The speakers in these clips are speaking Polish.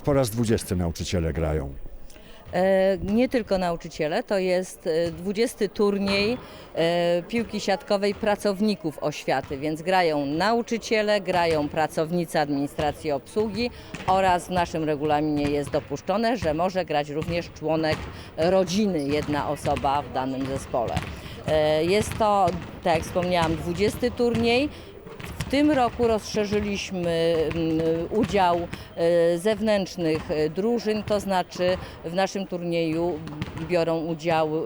po raz 20 nauczyciele grają. E, Nie tylko nauczyciele, to jest e, 20 turniej e, piłki siatkowej pracowników oświaty, więc grają nauczyciele, grają pracownicy administracji obsługi oraz w naszym regulaminie jest dopuszczone, że może grać również członek rodziny, jedna osoba w danym zespole. E, Jest to, tak jak wspomniałam, 20 turniej. W tym roku rozszerzyliśmy mm, udział e, zewnętrznych e, drużyn, to znaczy w naszym turnieju biorą udział e,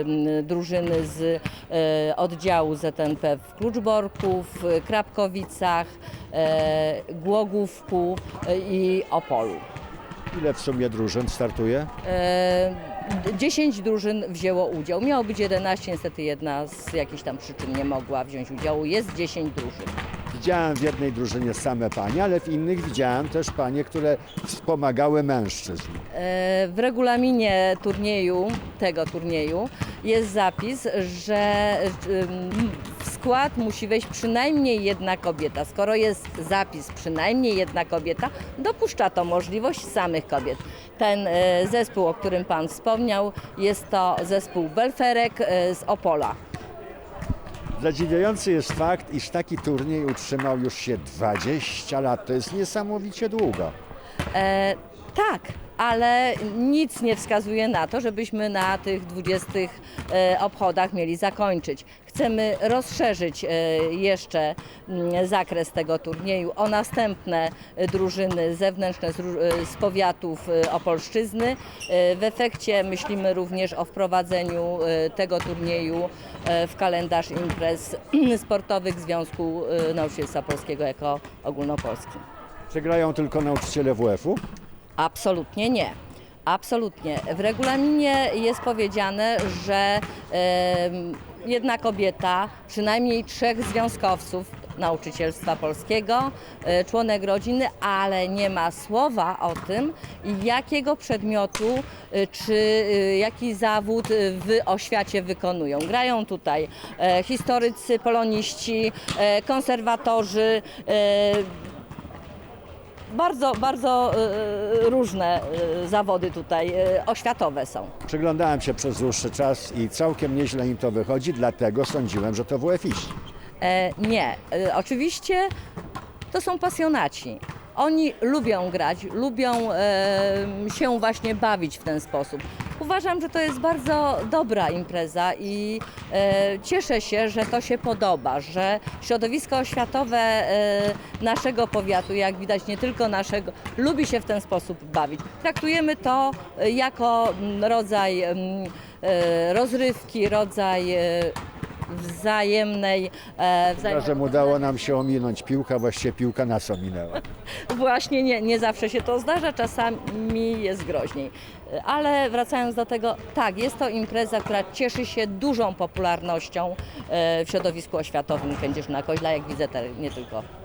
mm, drużyny z oddziału ZNP w Kluczborku, w Krapkowicach, Głogówku i Opolu. Ile w sumie drużyn startuje? E, 10 drużyn wzięło udział. Miało być 11, niestety jedna z jakichś tam przyczyn nie mogła wziąć udziału. Jest 10 drużyn. Widziałem w jednej drużynie same panie, ale w innych widziałem też panie, które wspomagały mężczyzn. E, W regulaminie turnieju, tego turnieju, jest zapis, że ym, w skład musi wejść przynajmniej jedna kobieta. Skoro jest zapis przynajmniej jedna kobieta, dopuszcza to możliwość samych kobiet. Ten e, zespół, o którym Pan wspomniał, jest to zespół Belferek e, z Opola. Zadziwiający jest fakt, iż taki turniej utrzymał już się 20 lat. To jest niesamowicie długo. E, tak, ale nic nie wskazuje na to, żebyśmy na tych 20 e, obchodach mieli zakończyć. Chcemy rozszerzyć e, jeszcze mm, zakres tego turnieju o następne e, drużyny zewnętrzne z, powiatów Opolszczyzny. W efekcie myślimy również o wprowadzeniu tego turnieju w kalendarz imprez sportowych Związku Nauczycielstwa Polskiego jako ogólnopolskim. Czy grają tylko nauczyciele WF-u? Absolutnie nie. Absolutnie. W regulaminie jest powiedziane, że em, jedna kobieta, przynajmniej trzech związkowców nauczycielstwa polskiego, e, członek rodziny, ale nie ma słowa o tym, jakiego przedmiotu e, czy e, jaki zawód w oświacie wykonują. Grają tutaj e, historycy, poloniści, e, konserwatorzy, e, bardzo, bardzo e, różne e, zawody tutaj oświatowe są. Przyglądałem się przez dłuższy czas i całkiem nieźle im to wychodzi, dlatego sądziłem, że to WF-iści. E, nie, e, oczywiście to są pasjonaci. Oni lubią grać, lubią e, się właśnie bawić w ten sposób. Uważam, że to jest bardzo dobra impreza i e, cieszę się, że to się podoba, że środowisko oświatowe e, naszego powiatu, jak widać nie tylko naszego, lubi się w ten sposób bawić. Traktujemy to e, jako mm, rodzaj mm, e, rozrywki, rodzaj e, wzajemnej, e, wzajemnej Razem udało nam się ominąć piłkę, właściwie piłka nas ominęła. Właśnie nie, nie zawsze się to zdarza, czasami jest groźniej. Ale wracając do tego, tak, jest to impreza, która cieszy się dużą popularnością e, w środowisku oświatowym Kędzierzyna Koźla, jak widzę, nie tylko